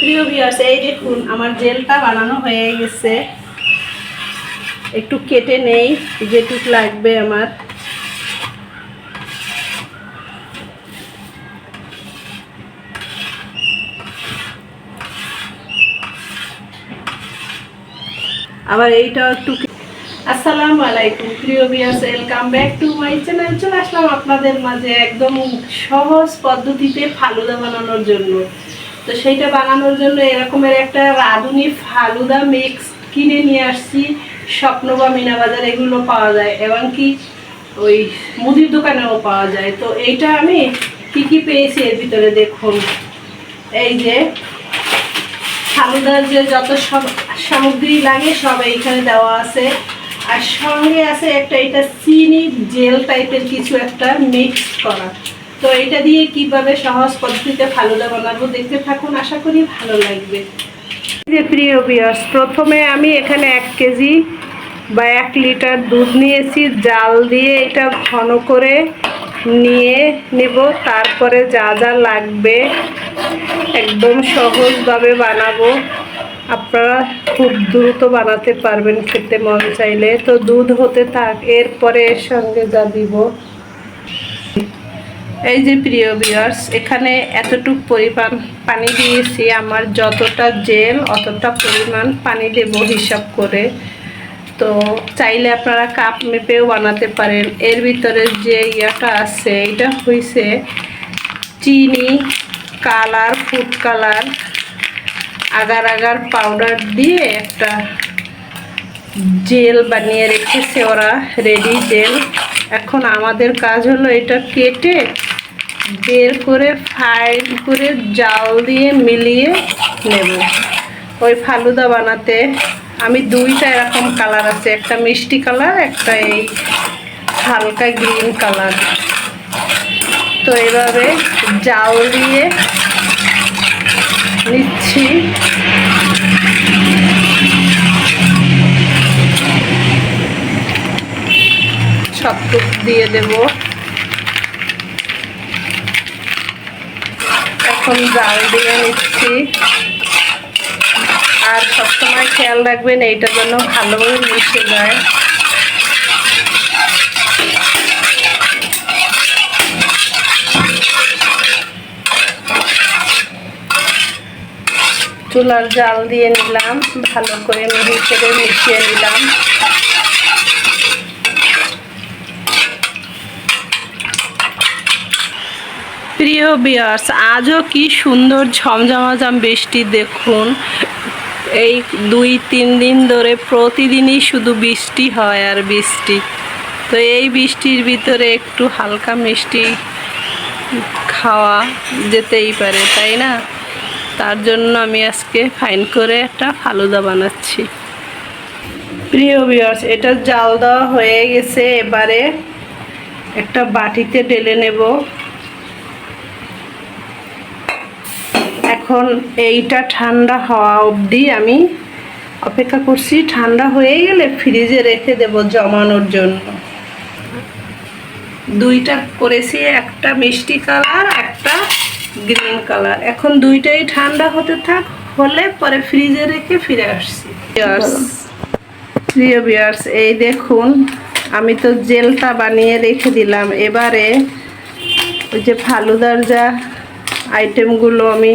প্রিয় ভিউয়ার্স এই দেখুন, আমার জেলটা বানানো হয়ে গেছে। একটু কেটে নেই, যেটুক লাগবে আমার। আবার এইটাও একটু আসসালামু আলাইকুম, প্রিয় viewers welcome back to my channel চলে আসলাম আপনাদের মাঝে একদম সহজ পদ্ধতিতে ফালুদা বানানোর জন্য। তো সেইটা বানানোর জন্য এরকমের একটা রাঁধুনি ফালুদা মিক্স কিনে নিয়ে আসছি। স্বপ্ন বা মিনা বাজার এগুলো পাওয়া যায়, এবং কি ওই মুদির দোকানেও পাওয়া যায়। তো এইটা আমি কি কি পেয়েছি এর ভিতরে দেখুন। এই যে ফালুদার যে যত সব সামগ্রী লাগে সব এইখানে দেওয়া আছে। আর সঙ্গে আছে একটা, এটা চিনি জেল টাইপের কিছু একটা মিক্স করা। তো এটা দিয়ে কীভাবে সহজ পদ্ধতিতে ফালুদা বানাবো দেখতে থাকুন, আশা করি ভালো লাগবে। প্রিয় বিয়ার্স প্রথমে আমি এখানে এক কেজি বা এক লিটার দুধ নিয়েছি, জাল দিয়ে এটা ঘন করে নিয়ে নেব, তারপরে যা যা লাগবে একদম সহজভাবে বানাবো। আপনারা খুব দ্রুত বানাতে পারবেন খেতে, মন চাইলে। তো দুধ হতে থাক, এরপরে এর সঙ্গে যা দিব এই যে প্রিয় বিয়ার্স এখানে এতটুক পরিমাণ পানি দিয়েছি। আমার যতটা জেল, অতটা পরিমাণ পানি দেব হিসাব করে। তো চাইলে আপনারা কাপ মেপেও বানাতে পারেন। এর ভিতরে যে ইয়াটা আছে এটা হয়েছে চিনি colour food colour agar agar powder দিয়ে একটা জেল বানিয়ে রেখেছে ওরা, রেডি জেল। এখন আমাদের কাজ হলো এটা কেটে বের করে ফাইন করে জাল দিয়ে মিলিয়ে নেব। ওই ফালুদা বানাতে। আমি দুইটা এরকম কালার আছে, একটা মিষ্টি কালার, একটা এই হালকা গ্রিন কালার। তো এভাবে জাল দিয়ে নিচ্ছি। সবটুক দিয়ে দেব। এখন জাল দিয়ে নিচ্ছি। আর সবসময় খেয়াল রাখবেন এইটা যেন ভালোভাবে মিশে যায়। চুলার জাল দিয়ে নিলাম, ভালো করে মিহি করে মিশিয়ে নিলাম। প্রিয় বিয়ার্স আজও কি সুন্দর ঝমঝমাঝম বৃষ্টি দেখুন। এই দুই, তিন দিন ধরে প্রতিদিনই শুধু বৃষ্টি হয় আর বৃষ্টি। তো এই বৃষ্টির ভিতরে একটু হালকা মিষ্টি খাওয়া যেতেই পারে, তাই না? তার জন্য আমি আজকে ফাইন করে একটা ফালুদা বানাচ্ছি। প্রিয় বিয়ার্স এটা জাল দেওয়া হয়ে গেছে, এবারে একটা বাটিতে ঢেলে নেব। এখন এইটা ঠান্ডা হওয়া অবধি আমি অপেক্ষা করছি। ঠান্ডা হয়ে গেলে ফ্রিজে রেখে দেব জমানোর জন্য। দুইটা করেছি, একটা মিষ্টি কালার, একটা গ্রিন কালার। এখন দুইটাই ঠান্ডা হতে থাক, হলে পরে ফ্রিজে রেখে ফিরে আসছি। প্রিয় বিয়ার্স এই দেখুন, আমি তো জেলটা বানিয়ে রেখে দিলাম। এবারে ওই যে ফালুদার যা আইটেমগুলো আমি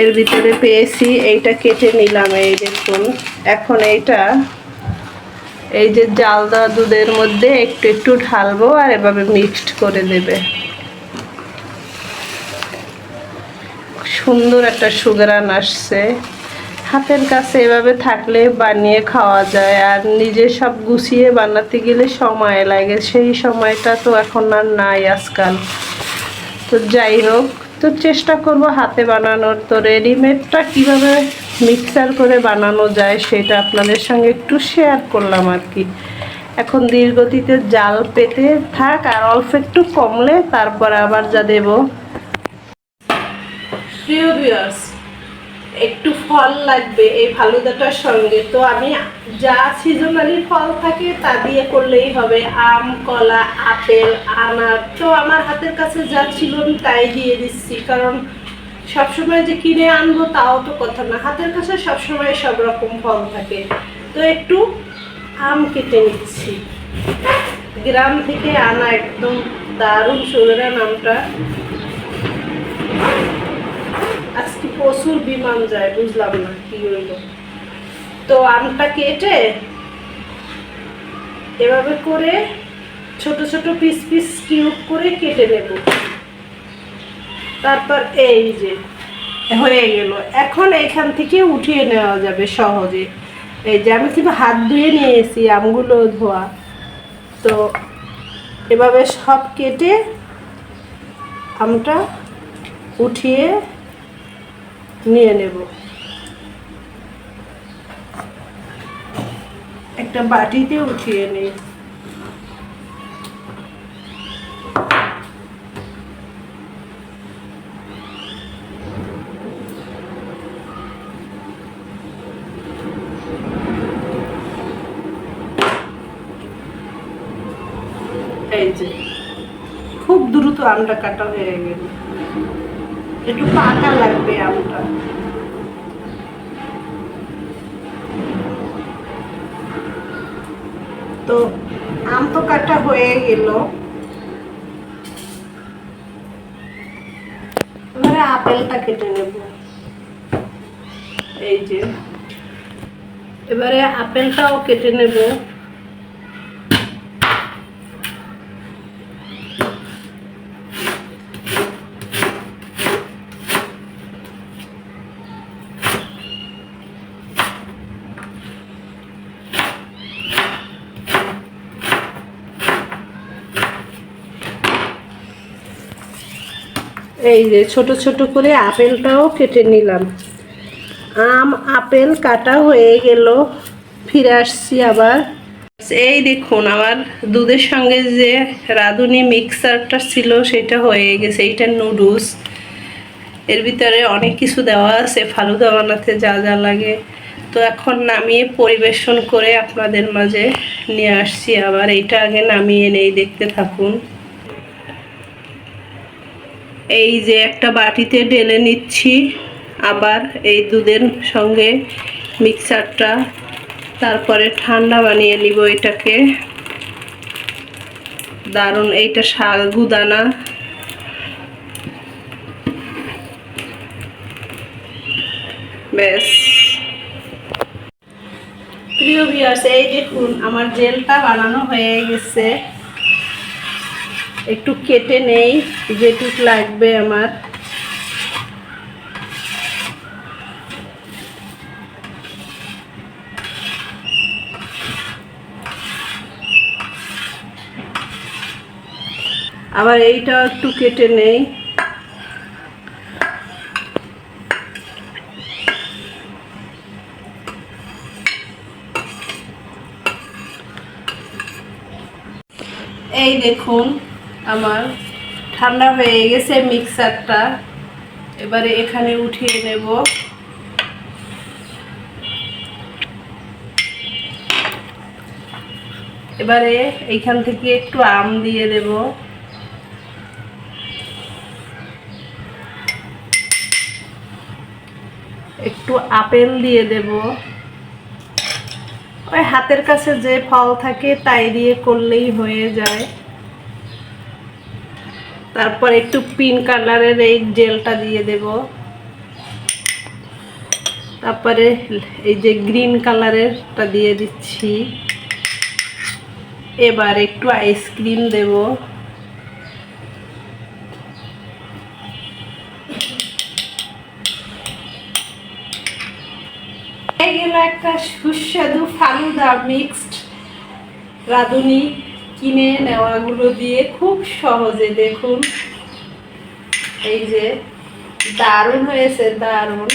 এর ভিতরে পেয়েছি, এইটা কেটে নিলাম, এই দেখুন। এখন এইটা, এই যে জাল দেওয়া দুধের মধ্যে একটু একটু ঢালবো আর এভাবে মিক্সড করে দেবে। সুন্দর একটা সুগারান আসছে। হাতের কাছে এভাবে থাকলে বানিয়ে খাওয়া যায়, আর নিজে সব গুছিয়ে বানাতে গেলে সময় লাগে। সেই সময়টা তো এখন আর নাই আজকাল। তো যাই হোক তো চেষ্টা করব হাতে বানানোর। তো রেডিমেডটা কীভাবে মিক্সার করে বানানো যায় সেটা আপনাদের সঙ্গে একটু শেয়ার করলাম আর কি। এখন দীর্ঘতিতে জাল পেতে থাক আর অল্প একটু কমলে তারপর আবার যা দেব। প্রিয় একটু ফল লাগবে এই ফালুদাটার সঙ্গে। তো আমি যা সিজনালি ফল থাকে তা দিয়ে করলেই হবে। আম, কলা, আপেল, আনার। তো আমার হাতের কাছে যা ছিল তাই দিয়ে দিচ্ছি। কারণ সবসময় যে কিনে আনব তাও তো কথা না। হাতের কাছে সবসময় সব রকম ফল থাকে। তো একটু আম কেটে নিচ্ছি। গ্রাম থেকে আনা একদম দারুণ সুরেরা নামটা আজকে প্রচুর বিমান যায়, বুঝলাম না কি হইল। তো আমটা কেটে এভাবে করে ছোট ছোট পিস পিস কিউব করে কেটে নেব। তারপর এই যে, হয়ে গেল। এখন এখান থেকে উঠিয়ে নেওয়া যাবে সহজে। এই যে আমি কিন্তু হাত ধুয়ে নিয়েছি আমগুলো ধোয়া। তো এভাবে সব কেটে আমটা উঠিয়ে নিয়ে নেব। একটা বাটিতে উঠিয়ে নিই খুব দ্রুত আমটা কাটা হয়ে গেল। একটু পাকা লাগবে আমটা। তো আম তো কাটা হয়ে গেল। এবারে আপেলটা কেটে নেব। এই যে। এবারে আপেলটাও কেটে নেব। এই যে ছোট ছোট করে আপেলটাও কেটে নিলাম। আম, আপেল কাটা হয়ে গেল। ফিরে আসছি আবার। এই দেখুন, আমার দুধের সঙ্গে যে রাঁধুনি মিক্সারটা ছিল, সেটা হয়ে গেছে। এইটা নুডলস। এর ভিতরে অনেক কিছু দেওয়া আছে, ফালুদা বানাতে যা যা লাগে। তো এখন নামিয়ে পরিবেশন করে আপনাদের মাঝে নিয়ে আসছি আবার। এইটা আগে নামিয়ে নেই, দেখতে থাকুন। এই যে একটা বাটিতে ঢেলে নিচ্ছি, আবার এই দুধের সঙ্গে মিক্সারটা, তারপরে ঠান্ডা বানিয়ে নিব এটাকে। দারুণ এইটা গুদানা। ব্যাস। প্রিয় বিয়ার্স এই দেখুন, আমার জেলটা বানানো হয়ে গেছে। একটু কেটে নেই যেটুক লাগবে আমার। আবার এইটাও একটু কেটে নেই। এই দেখুন আমার ঠান্ডা হয়ে গেছে মিক্সারটা। এবারে এখানে উঠিয়ে নেব। এবারে এইখান থেকে একটু আম দিয়ে দেব। একটু আপেল দিয়ে দেব। ওই হাতের কাছে যে ফল থাকে তাই দিয়ে করলেই হয়ে যায়। তারপর একটু পিঙ্ক কালারের এই জেলটা দিয়ে দেব। তারপরে এই যে গ্রিন কালারেরটা দিয়ে দিচ্ছি। এবার একটু আইসক্রিম দেব। একটা সুস্বাদু ফালুদা মিক্সড রাঁধুনি। কিনে নেওয়াগুলো দিয়ে খুব সহজে দেখুন। এই যে দারুণ হয়েছে, দারুণ।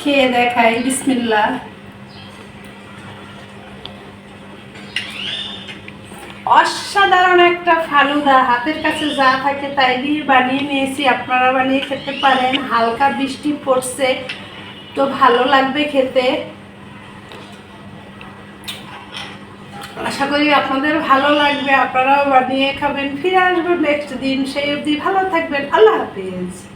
খেয়ে দেখাই বিসমিল্লা অসাধারণ একটা ফালুদা, হাতের কাছে যা থাকে তাই দিয়ে বানিয়ে নিয়েছি, আপনারা বানিয়ে খেতে পারেন। হালকা বৃষ্টি পড়ছে, তো ভালো লাগবে খেতে। আশা করি আপনাদের ভালো লাগবে, আপনারাও বানিয়ে খাবেন। ফিরে আসবেন নেক্সট দিন। সেই অবধি ভালো থাকবেন। আল্লাহ হাফিজ।